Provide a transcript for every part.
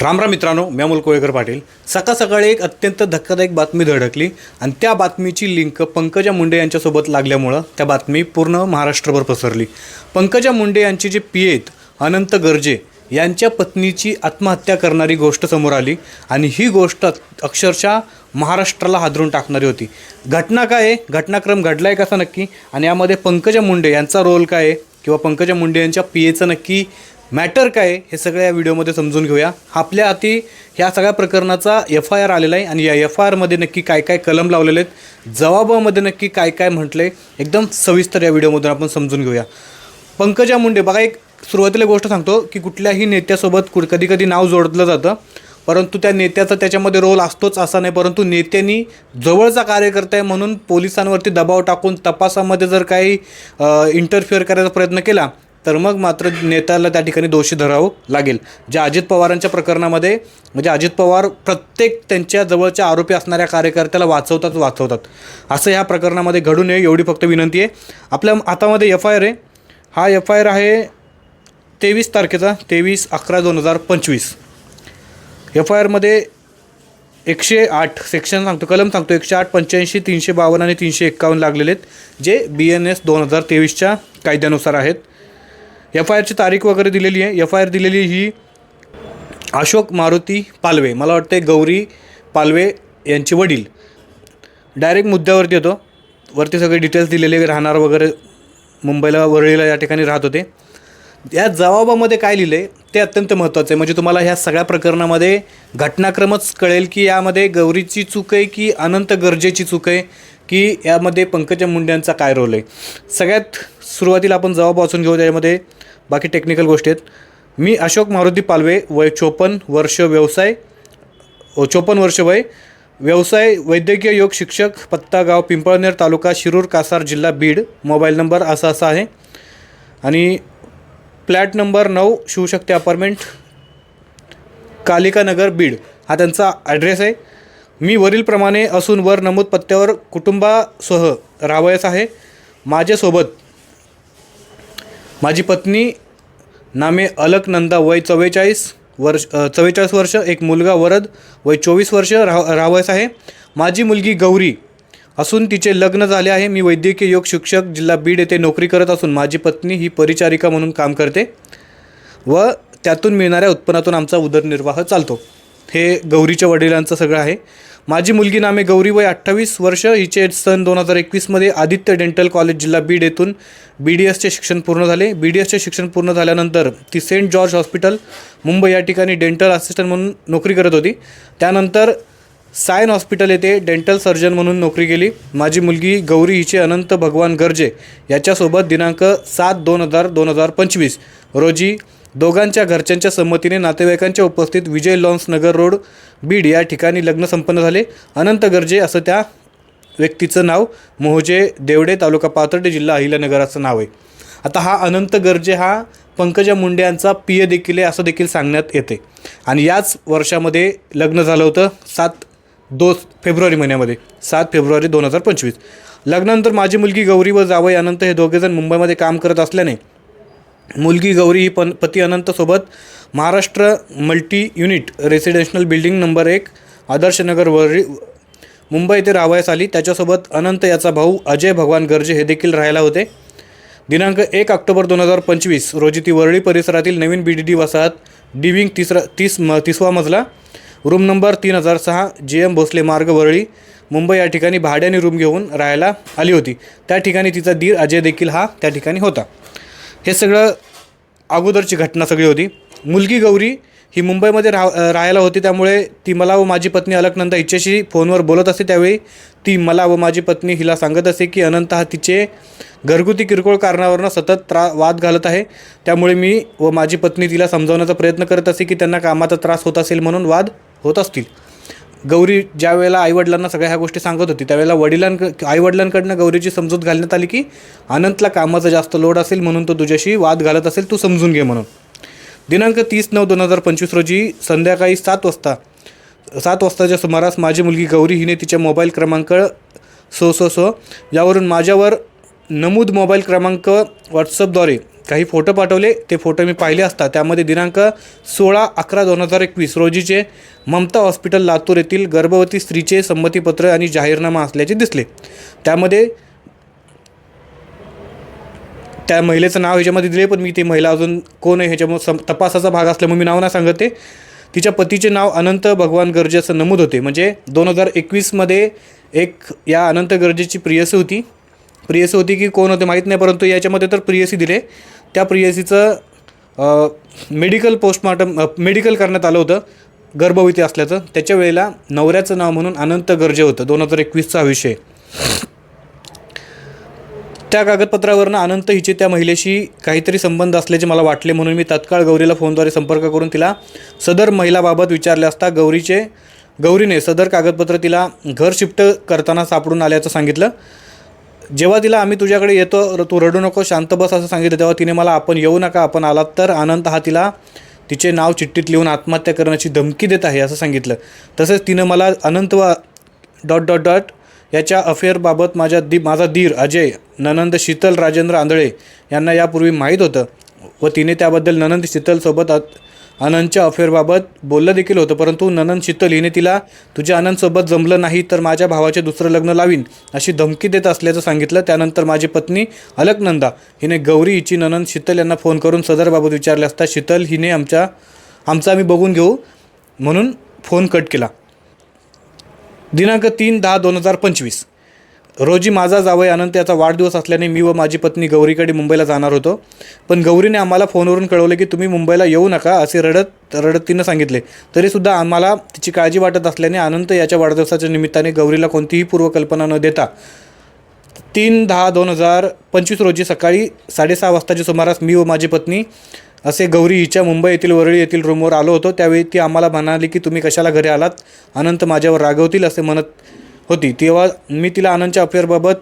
रामराम मित्रांनो मी अमोल कोळेकर पाटील. सकाळ सकाळी एक अत्यंत धक्कादायक बातमी धडकली आणि त्या बातमीची लिंक पंकजा मुंडे यांच्यासोबत लागल्यामुळं त्या बातमी पूर्ण महाराष्ट्रभर पसरली. पंकजा मुंडे यांचे जे पी आहेत अनंत गर्जे यांच्या पत्नीची आत्महत्या करणारी गोष्ट समोर आली आणि ही गोष्ट अक्षरशः महाराष्ट्राला हादरून टाकणारी होती. घटना काय आहे? घटनाक्रम घडला आहे कसा नक्की? आणि यामध्ये पंकजा मुंडे यांचा रोल काय आहे? किंवा पंकजा मुंडे यांच्या पी एचं नक्की मॅटर काय हे सगळं या व्हिडिओमध्ये समजून घेऊया. आपल्या हाती ह्या सगळ्या प्रकरणाचा एफ आय आर आलेला आहे आणि या एफ आय आरमध्ये नक्की काय काय कलम लावलेले आहेत जबाबामध्ये नक्की काय काय म्हटलं आहे एकदम सविस्तर या व्हिडिओमधून आपण समजून घेऊया. पंकजा मुंडे बघा एक सुरुवातीला गोष्ट सांगतो की कुठल्याही नेत्यासोबत कुठ कधी कधी नाव जोडलं जातं परंतु त्या नेत्याचा त्याच्यामध्ये रोल असतोच असा नाही परंतु नेत्यांनी जवळचा कार्यकर्ता आहे म्हणून पोलिसांवरती दबाव टाकून तपासामध्ये जर काही इंटरफिअर करायचा प्रयत्न केला तर मग मात्र नेत्याला त्या ठिकाणी दोषी धरावं लागेल. ज्या अजित पवारांच्या प्रकरणामध्ये म्हणजे अजित पवार प्रत्येक त्यांच्या जवळच्या आरोपी असणाऱ्या कार्यकर्त्याला वाचवतात वाचवतात. असं ह्या प्रकरणामध्ये घडू नये एवढी फक्त विनंती आहे. आपल्या हातामध्ये एफ आय आर आहे. हा एफ आय आर आहे तेवीस तारखेचा तेवीस अकरा दोन हजार पंचवीस. एफ आय आरमध्ये एकशे आठ सेक्शन सांगतो कलम सांगतो एकशे आठ पंच्याऐंशी तीनशे बावन्न आणि तीनशे एक्कावन्न लागलेले आहेत जे बी एन एस दोन हजार तेवीसच्या कायद्यानुसार आहेत. एफ आय आरची तारीख वगैरे दिलेली आहे. एफ आय आर दिलेली ही अशोक मारुती पालवे. मला वाटते गौरी पालवे यांचे वडील. डायरेक्ट मुद्द्यावरती येतो. वरती सगळे डिटेल्स दिलेले राहणार वगैरे मुंबईला वरळीला या ठिकाणी राहत होते. या जबाबामध्ये काय लिहिलं आहे ते अत्यंत महत्त्वाचं आहे. म्हणजे तुम्हाला ह्या सगळ्या प्रकरणामध्ये घटनाक्रमच कळेल की यामध्ये गौरीची चूक आहे की अनंत गरजेची चूक आहे की यामध्ये पंकजा मुंड्यांचा काय रोल आहे? सगळ्यात सुरुवातीला आपण जबाब वाचून घेऊ त्याच्यामध्ये. बाकी टेक्निकल गोष्टी आहेत. मी अशोक मारुती पालवे वय चोपन्न वर्ष व्यवसाय चोपन्न वर्ष वय व्यवसाय वैद्यकीय योग शिक्षक पत्ता गाव पिंपळनेर तालुका शिरूर कासार जिल्हा बीड मोबाईल नंबर असा असा आहे. आणि फ्लॅट नंबर नऊ शिवशक्ती अपार्टमेंट कालिकानगर बीड हा त्यांचा ॲड्रेस आहे. मी वरीलप्रमाणे असून वर नमूद पत्त्यावर कुटुंबासह राहावयास आहे. माझ्यासोबत माझी पत्नी नामे अलकनंदा वय चव्वेचाळीस वर्ष चव्वेचाळीस वर्ष एक मुलगा वरद वय चोवीस वर्ष राह राहावयास आहे. माझी मुलगी गौरी असून तिचे लग्न झाले आहे. मी वैद्यकीय योग शिक्षक जिल्हा बीड येथे नोकरी करत असून माझी पत्नी ही परिचारिका म्हणून काम करते व त्यातून मिळणाऱ्या उत्पन्नातून आमचा उदरनिर्वाह चालतो. हे गौरीच्या वडिलांचं सगळं आहे. माझी मुलगी नामे गौरी वय अठ्ठावीस वर्ष. हिचे सन दोन हजार एकवीसमध्ये आदित्य डेंटल कॉलेज जिल्हा बीड येथून बी डी एसचे शिक्षण पूर्ण झाले. बी डी एसचे शिक्षण पूर्ण झाल्यानंतर ती सेंट जॉर्ज हॉस्पिटल मुंबई या ठिकाणी डेंटल असिस्टंट म्हणून नोकरी करत होती. त्यानंतर सायन हॉस्पिटल येथे डेंटल सर्जन म्हणून नोकरी केली. माझी मुलगी गौरी हिचे अनंत भगवान गर्जे याच्यासोबत दिनांक सात दोन हजार दोन हजार पंचवीस रोजी दोघांच्या घरच्यांच्या संमतीने नातेवाईकांच्या उपस्थित विजय लॉन्स नगर रोड बीड या ठिकाणी लग्न संपन्न झाले. अनंत गर्जे असं त्या व्यक्तीचं नाव मोहजे देवडे तालुका पाथर्डे जिल्हा अहिल्यानगर असं नाव आहे. आता हा अनंत गर्जे हा पंकजा मुंडे यांचा पी ए देखील आहे असं देखील सांगण्यात येते. आणि याच वर्षामध्ये लग्न झालं होतं सात दो फेब्रुवारी महिन्यामध्ये सात फेब्रुवारी दोन हजार पंचवीस. लग्नानंतर माझी मुलगी गौरी व जावई अनंत हे दोघेजण मुंबईमध्ये काम करत असल्याने मुलगी गौरी ही पण पती अनंतसोबत Maharashtra multi unit residential building number एक आदर्शनगर वरळी मुंबई येथे राहावयास आली. त्याच्यासोबत अनंत याचा भाऊ अजय भगवान गर्जे हे देखील राहायला होते. दिनांक एक ऑक्टोबर दोन हजार पंचवीस रोजी ती वरळी परिसरातील नवीन बी डी डी वसाहत डिविंग तिसरा तीस म तिसवा मजला. रूम नंबर तीन हजार सहा जे एम भोसले मार्ग वरळी मुंबई या ठिकाणी भाड्याने रूम घेऊन राहायला आली होती. त्या ठिकाणी तिचा दीर अजय देखील हा त्या ठिकाणी होता. हे सगळं अगोदरची घटना सगळी होती. मुलगी गौरी ही मुंबईमध्ये राह राहायला होती. त्यामुळे ती मला व माझी पत्नी अलकनंदा हिच्याशी फोनवर बोलत असते. त्यावेळी ती मला व माझी पत्नी हिला सांगत असे की अनंत हा तिचे घरगुती किरकोळ कारणावरनं सतत त्रा वाद घालत आहे. त्यामुळे मी व माझी पत्नी तिला समजावण्याचा प्रयत्न करत असे की त्यांना कामाचा त्रास होत असेल म्हणून वाद होत असतील. गौरी ज्या वेळेला आईवडिलांना सगळ्या ह्या गोष्टी सांगत होती त्यावेळेला वडिलांक आईवडिलांकडनं गौरीची समजूत घालण्यात आली की अनंतला कामाचा जास्त लोड असेल म्हणून तो तुझ्याशी वाद घालत असेल तू समजून घे म्हणून. दिनांक तीस नऊ दोन हजार पंचवीस रोजी संध्याकाळी सात वाजता सात वाजताच्या सुमारास माझी मुलगी गौरी हिने तिच्या मोबाईल क्रमांक सो सो सो यावरून माझ्यावर नमूद मोबाईल क्रमांक व्हॉट्सअपद्वारे काही फोटो पाठवले ते फोटो मी पाहिले असता. त्यामध्ये दिनांक सोळा अकरा दोन हजार एकवीस रोजीचे ममता हॉस्पिटल लातूर येथील गर्भवती स्त्रीचे संमतीपत्र आणि जाहीरनामा असल्याचे दिसले. त्यामध्ये त्या महिलेचं नाव ह्याच्यामध्ये दिले पण मी ती महिला अजून कोण आहे ह्याच्यामुळे सम तपासाचा भाग असल्यामुळे मी नाव नाही सांगते. तिच्या पतीचे नाव अनंत भगवान गर्जे असं नमूद होते. म्हणजे दोन हजार एकवीसमध्ये एक या अनंत गर्जेची प्रियसी होती. प्रियसी होती की कोण होते माहीत नाही परंतु याच्यामध्ये तर प्रियसी दिले. त्या प्रियसीचं मेडिकल पोस्टमॉर्टम मेडिकल करण्यात आलं होतं. गर्भवती असल्याचं. त्याच्या वेळेला नवऱ्याचं नाव म्हणून अनंत गर्जे होतं. दोन हजार एकवीसचा हा विषय. त्या कागदपत्रावरनं अनंत हिचे त्या महिलेशी काहीतरी संबंध असल्याचे मला वाटले म्हणून मी तत्काळ गौरीला फोनद्वारे संपर्क करून तिला सदर महिलाबाबत विचारले असता गौरीचे गौरीने सदर कागदपत्र तिला घर शिफ्ट करताना सापडून आल्याचं सांगितलं. जेव्हा तिला आम्ही तुझ्याकडे येतो र- तू रडू नको शांत बस असं सांगितलं तेव्हा तिने मला आपण येऊ नका आपण आलात तर. अनंत हा तिला तिचे नाव चिठ्ठीत लिहून आत्महत्या करण्याची धमकी देत आहे असं सांगितलं. तसेच तिनं मला अनंत वा डॉट डॉट डॉट याच्या अफेअरबाबत माझ्या दी माझा धीर अजय ननंद शीतल राजेंद्र आंधळे यांना यापूर्वी माहीत होतं व तिने त्याबद्दल ननंद शीतलसोबत अनंतच्या आनंदच्या अफेअरबाबत बोललं देखील होतं परंतु ननंद शीतल हिने तिला तुझ्या आनंदसोबत जमलं नाही तर माझ्या भावाचे दुसरं लग्न लावीन अशी धमकी देत असल्याचं सांगितलं. त्यानंतर माझी पत्नी अलकनंदा हिने गौरी हिची ननंद शीतल यांना फोन करून सदरबाबत विचारले असता शीतल हिने आमच्या आमचा आम्ही बघून घेऊ म्हणून फोन कट केला. दिनांक तीन दहा दोन हजार पंचवीस. रोजी माझा जावई अनंत याचा वाढदिवस असल्याने मी व माझी पत्नी गौरीकडे मुंबईला जाणार होतो. पण गौरीने आम्हाला फोनवरून कळवले की तुम्ही मुंबईला येऊ नका असे रडत रडत तिनं सांगितले. तरीसुद्धा आम्हाला तिची काळजी वाटत असल्याने अनंत याच्या वाढदिवसाच्या निमित्ताने गौरीला कोणतीही पूर्वकल्पना न देता तीन दहा दोन हजार पंचवीस रोजी सकाळी साडेसहा वाजताच्या सुमारास मी व माझी पत्नी असे गौरी हिच्या मुंबई येथील वरळी येथील रूमवर आलो होतो. त्यावेळी ती आम्हाला म्हणाली की तुम्ही कशाला घरी आलात? अनंत माझ्यावर रागवतील असे म्हणत होती. तेव्हा मी तिला आनंदच्या अफेअरबाबत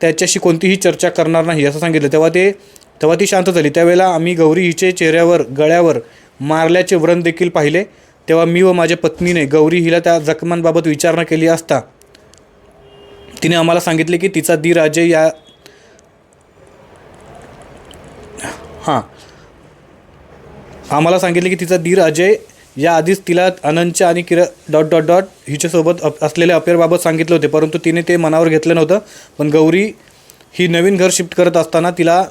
त्याच्याशी कोणतीही चर्चा करणार नाही असं सांगितलं. तेव्हा ते तेव्हा ती शांत झाली. त्यावेळेला आम्ही गौरी हिचे चेहऱ्यावर गळ्यावर मारल्याचे व्रण देखील पाहिले. तेव्हा मी व माझ्या पत्नीने गौरी हिला त्या जखमांबाबत विचारणा केली असता तिने आम्हाला सांगितले की तिचा दी अजय या हां. आम्हाला सांगितले की तिचा दीर अजय या आधीच तिला अनंतच्या आणि किर डॉट डॉट डॉट हिच्यासोबत अप असलेल्या अफेअरबाबत सांगितलं होते. परंतु तिने ते मनावर घेतलं नव्हतं. पण गौरी ही नवीन घर शिफ्ट करत असताना तिला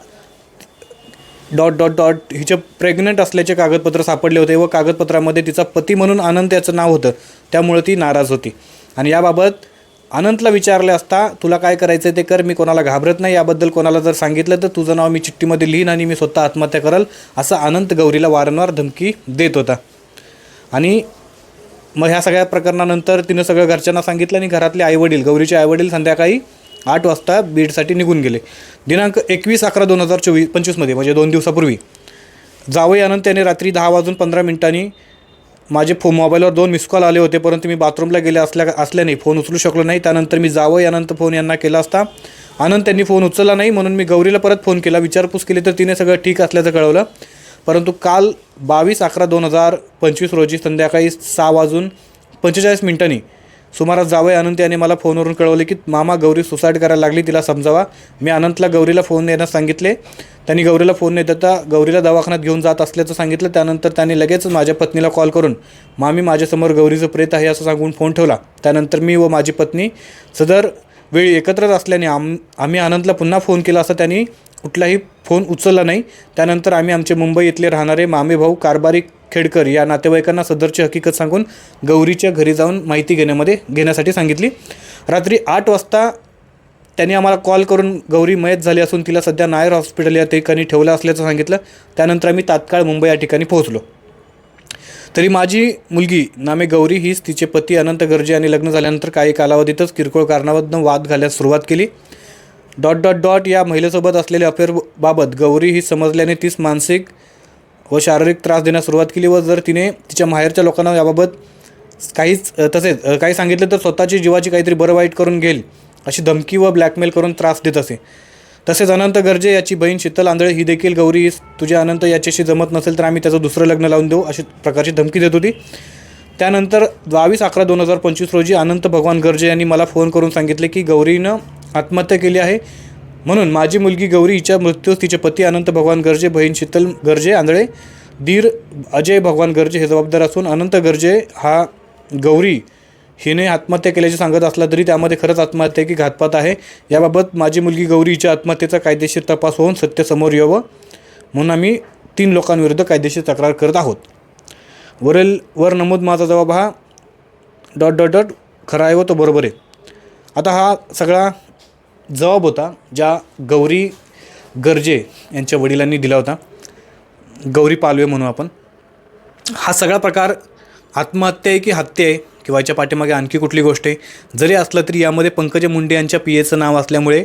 डॉट डॉट डॉट हिचे प्रेग्नंट असल्याचे कागदपत्र सापडले होते व कागदपत्रामध्ये तिचा पती म्हणून आनंद याचं नाव होतं. त्यामुळे ती नाराज होती. आणि याबाबत अनंतला विचारले असता तुला काय करायचं ते कर मी कोणाला घाबरत नाही. याबद्दल कोणाला जर सांगितलं तर तुझं नाव मी चिठ्ठीमध्ये लिहीन आणि मी स्वतः आत्महत्या करल असं अनंत गौरीला वारंवार धमकी देत होता. आणि मग ह्या सगळ्या प्रकरणानंतर तिनं सगळं घरच्यांना सांगितलं आणि घरातले आईवडील गौरीचे आईवडील संध्याकाळी आठ वाजता बीडसाठी निघून गेले. दिनांक एकवीस अकरा दोन हजार चोवीस पंचवीसमध्ये म्हणजे दोन दिवसापूर्वी. जावई आनंद याने रात्री दहा वाजून पंधरा मिनिटांनी माझे फो मोबाईलवर दोन मिस कॉल आले होते परंतु मी बाथरूमला गेले असल्या असल्याने फोन उचलू शकलो नाही. त्यानंतर मी जावई अनंत फोन यांना केला असता. आनंद त्यांनी फोन उचलला नाही म्हणून मी गौरीला परत फोन केला. विचारपूस केली तर तिने सगळं ठीक असल्याचं कळवलं. परंतु काल बावीस अकरा दोन हजार पंचवीस रोजी संध्याकाळी सहा वाजून पंचेचाळीस मिनिटांनी सुमारास जावई अनंत याने मला फोनवरून कळवले की मामा गौरी सुसाईड करायला लागली तिला समजावा. मी अनंतला गौरीला फोन येण्यास सांगितले. त्यांनी गौरीला फोन न देता गौरीला दवाखान्यात घेऊन जात असल्याचं सांगितलं. त्यानंतर त्यांनी लगेच माझ्या पत्नीला कॉल करून मामी माझ्यासमोर गौरीचं प्रेत आहे असं सांगून फोन ठेवला. त्यानंतर मी व माझी पत्नी सदर वेळी एकत्रच असल्याने आम आम्ही आनंदला पुन्हा फोन केला असं त्यांनी कुठलाही फोन उचलला नाही. त्यानंतर आम्ही आमचे मुंबई इथले राहणारे मामे भाऊ कारभारी खेडकर या नातेवाईकांना सदरची हकीकत सांगून गौरीच्या घरी जाऊन माहिती घेण्यामध्ये घेण्यासाठी सांगितली. रात्री आठ वाजता त्यांनी आम्हाला कॉल करून गौरी मयत झाली असून तिला सध्या नायर हॉस्पिटल या ठिकाणी ठेवलं असल्याचं सांगितलं. त्यानंतर आम्ही तात्काळ मुंबई या ठिकाणी पोहोचलो. तरी माझी मुलगी नामे गौरी हीच तिचे पती अनंत गर्जे आणि लग्न झाल्यानंतर काही कालावधीतच किरकोळ कारणावरून वाद घालण्यास सुरुवात केली. डॉट डॉट डॉट या महिलेसोबत असलेल्या अफेअरबाबत गौरी ही समजल्याने तीच मानसिक व शारीरिक त्रास देण्यास सुरुवात केली व जर तिने तिच्या माहेरच्या लोकांना याबाबत काहीच तसेच काही सांगितलं तर स्वतःची जीवाची काहीतरी बरं वाईट करून घेईल अशी धमकी व ब्लॅकमेल करून त्रास देत असे. तसेच अनंत गर्जे याची बहीण शीतल आंधळे ही देखील गौरी तुझ्या अनंत याच्याशी जमत नसेल तर आम्ही त्याचं दुसरं लग्न लावून देऊ अशी प्रकारची धमकी देत होती. त्यानंतर बावीस अकरा दोन हजार पंचवीस रोजी अनंत भगवान गर्जे यांनी मला फोन करून सांगितले की गौरीनं आत्महत्या केली आहे. म्हणून माझी मुलगी गौरी हिच्या मृत्यूस तिचे पती अनंत भगवान गर्जे बहीण शीतल गर्जे आंधळे धीर अजय भगवान गर्जे हे जबाबदार असून अनंत गर्जे हा गौरी हिने आत्महत्या केल्याचे सांगत असला तरी त्यामध्ये खरंच आत्महत्या की घातपात आहे. याबाबत माझी मुलगी गौरी हिच्या आत्महत्येचा कायदेशीर तपास होऊन सत्य समोर यावं म्हणून आम्ही तीन लोकांविरुद्ध कायदेशीर तक्रार करत आहोत. वरील वर नमूद माझा जबाब हा डॉट डॉट डॉट खरा आहे व तो बरोबर आहे. आता हा सगळा जबाब होता ज्या गौरी गर्जे यांच्या वडिलांनी दिला होता. गौरी पालवे म्हणू आपण. हा सगळा प्रकार आत्महत्या आहे की हत्या आहे किंवा याच्या पाठीमागे आणखी कुठली गोष्ट आहे जरी असलं तरी यामध्ये पंकजा मुंडे यांच्या पी एचं नाव असल्यामुळे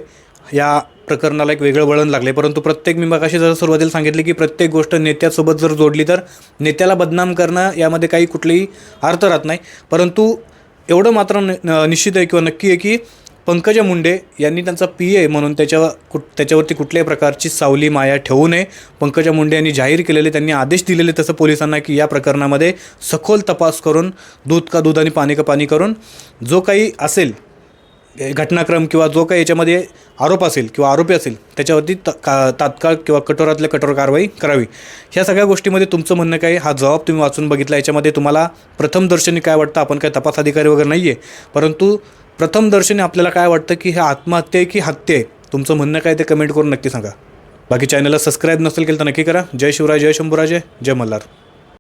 या प्रकरणाला एक वेगळं वळण लागले परंतु प्रत्येक मी मगाशी जर सुरुवातीला सांगितले की प्रत्येक गोष्ट नेत्यासोबत जर जोडली तर नेत्याला बदनाम करणं यामध्ये काही कुठलाही अर्थ राहत नाही. परंतु एवढं मात्र न- निश्चित आहे किंवा नक्की आहे की पंकजा मुंडे यांनी त्यांचा पी ए म्हणून त्याच्यावर कुठ त्याच्यावरती कुठल्याही प्रकारची सावली माया ठेवू नये. पंकजा मुंडे यांनी जाहीर केलेले त्यांनी आदेश दिलेले तसं पोलिसांना की या प्रकरणामध्ये सखोल तपास करून दूध का दूध आणि पाणी का पाणी करून जो काही असेल घटनाक्रम किंवा जो काही याच्यामध्ये आरोप असेल किंवा आरोपी असेल त्याच्यावरती त का तात्काळ किंवा कठोरातल्या कठोर कारवाई करावी. ह्या सगळ्या गोष्टीमध्ये तुमचं म्हणणं काय? हा जबाब तुम्ही वाचून बघितला. याच्यामध्ये तुम्हाला प्रथमदर्शनी काय वाटतं? आपण काय तपास अधिकारी वगैरे नाही आहे परंतु प्रथमदर्शनी आपल्याला काय वाटतं की हे आत्महत्या आहे की हत्या आहे? तुमचं म्हणणं काय ते कमेंट करून नक्की सांगा. बाकी चॅनलला सबस्क्राईब नसेल केलं तर नक्की करा. जय शिवराय जय शंभूराजे जय मल्हार.